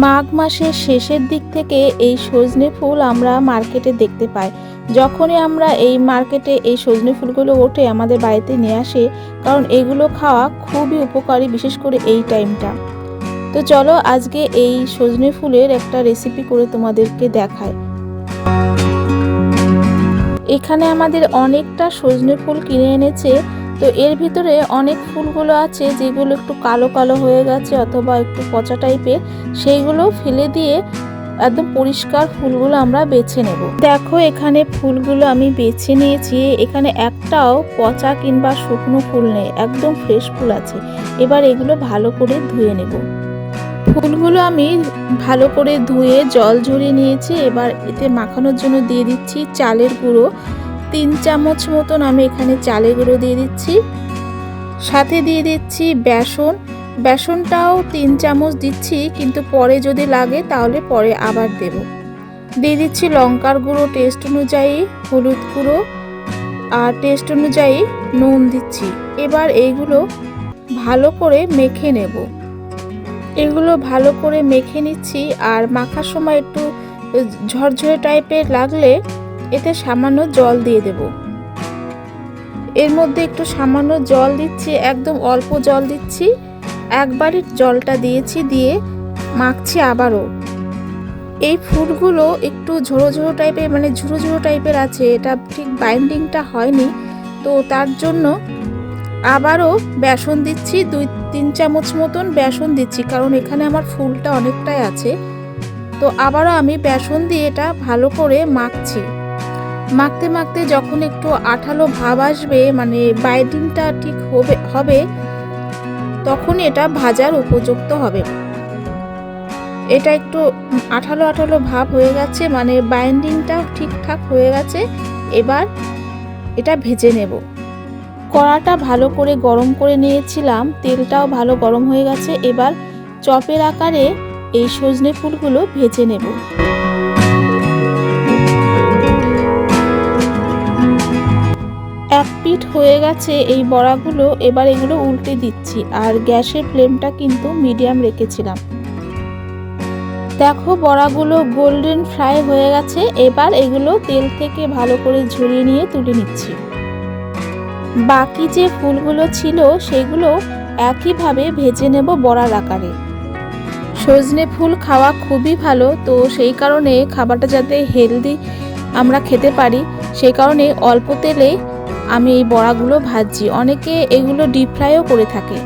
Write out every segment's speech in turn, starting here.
মাঘ মাসের শেষের দিক থেকে এই সজনে ফুল আমরা মার্কেটে দেখতে পাই। যখনই আমরা এই মার্কেটে এই সজনে ফুলগুলো ওঠে, আমাদের বাড়িতে নিয়ে আসে, কারণ এগুলো খাওয়া খুবই উপকারী, বিশেষ করে এই টাইমটা। তো চলো আজকে এই সজনে ফুলের একটা রেসিপি করে তোমাদেরকে দেখায় এখানে আমাদের অনেকটা সজনে ফুল কিনে এনেছে তো এর ভিতরে অনেক ফুলগুলো আছে যেগুলো একটু কালো কালো হয়ে গেছে অথবা একটু পচা টাইপের, সেইগুলো ফেলে দিয়ে একদম পরিষ্কার ফুলগুলো আমরা বেছে নেব। দেখো এখানে ফুলগুলো আমি বেছে নিয়েছি, এখানে একটাও পচা কিংবা শুকনো ফুল নেই, একদম ফ্রেশ ফুল আছে। এবার এগুলো ভালো করে ধুয়ে নেব। ফুলগুলো আমি ভালো করে ধুয়ে জল ঝরিয়ে নিয়েছি, এবার এতে মাখানোর জন্য দিয়ে দিচ্ছি চালের গুঁড়ো। তিন চামচ মতন আমি এখানে চালের গুঁড়ো দিয়ে দিচ্ছি। সাথে দিয়ে দিচ্ছি বেসন। বেসনটাও তিন চামচ দিচ্ছি, কিন্তু পরে যদি লাগে তাহলে পরে আবার দেব। দিয়ে দিচ্ছি লঙ্কার গুঁড়ো টেস্ট অনুযায়ী হলুদ গুঁড়ো আর টেস্ট অনুযায়ী নুন দিচ্ছি। এবার এইগুলো ভালো করে মেখে নেব। এগুলো ভালো করে মেখে নিচ্ছি আর মাখার সময় একটু ঝরঝরে টাইপের লাগলে এতে সামান্য জল দিয়ে দেব। এর মধ্যে একটু সামান্য জল দিচ্ছি, একদম অল্প জল দিচ্ছি। একবারই জলটা দিয়েছি, দিয়ে মাখছি আবারও। এই ফুলগুলো একটু ঝোড়ো ঝোড়ো টাইপের মানে ঝুড়ো ঝুড়ো টাইপের আছে, এটা ঠিক বাইন্ডিংটা হয়নি। তো তার জন্য আবারও বেসন দিচ্ছি, দুই, তিন চামচ মতন বেসন দিচ্ছি, কারণ এখানে আমার ফুলটা অনেকটাই আছে। তো আবারও আমি বেসন দিয়ে এটা ভালো করে মাখছি। মাখতে মাখতে যখন একটু আঠালো ভাব আসবে মানে বাইন্ডিংটা ঠিক হবে হবে, তখন এটা ভাজার উপযুক্ত হবে। এটা একটু আঠালো আঠালো ভাব হয়ে গেছে মানে বাইন্ডিংটা ঠিকঠাক হয়ে গেছে, এবার এটা ভেজে নেব। কড়াটা ভালো করে গরম করে নিয়েছিলাম, তেলটাও ভালো গরম হয়ে গেছে, এবার চপের আকারে এই সজনে ফুলগুলো ভেজে নেব। পিঠ হয়ে গেছে এই বড়াগুলো, এবার এগুলো উল্টে দিচ্ছি। আর গ্যাসের ফ্লেমটা কিন্তু মিডিয়াম রেখেছিলাম। দেখো বড়াগুলো গোল্ডেন ফ্রাই হয়ে গেছে, এবার এগুলো তেল থেকে ভালো করে ঝরিয়ে নিয়ে তুলে নিচ্ছি। বাকি যে ফুলগুলো ছিল, সেগুলো একইভাবে ভেজে নেব বড়ার আকারে। সজনে ফুল খাওয়া খুবই ভালো, তো সেই কারণে খাবারটা যাতে হেলদি আমরা খেতে পারি, সেই কারণে অল্প তেলে আমি এই বড়াগুলো ভাজছি। অনেকে এগুলো ডিপ ফ্রাইও করে থাকে।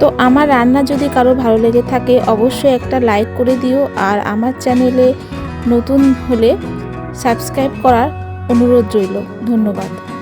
তো আমার রান্না যদি কারও ভালো লেগে থাকে, অবশ্যই একটা লাইক করে দিও। আর আমার চ্যানেলে নতুন হলে সাবস্ক্রাইব করার অনুরোধ রইল। ধন্যবাদ।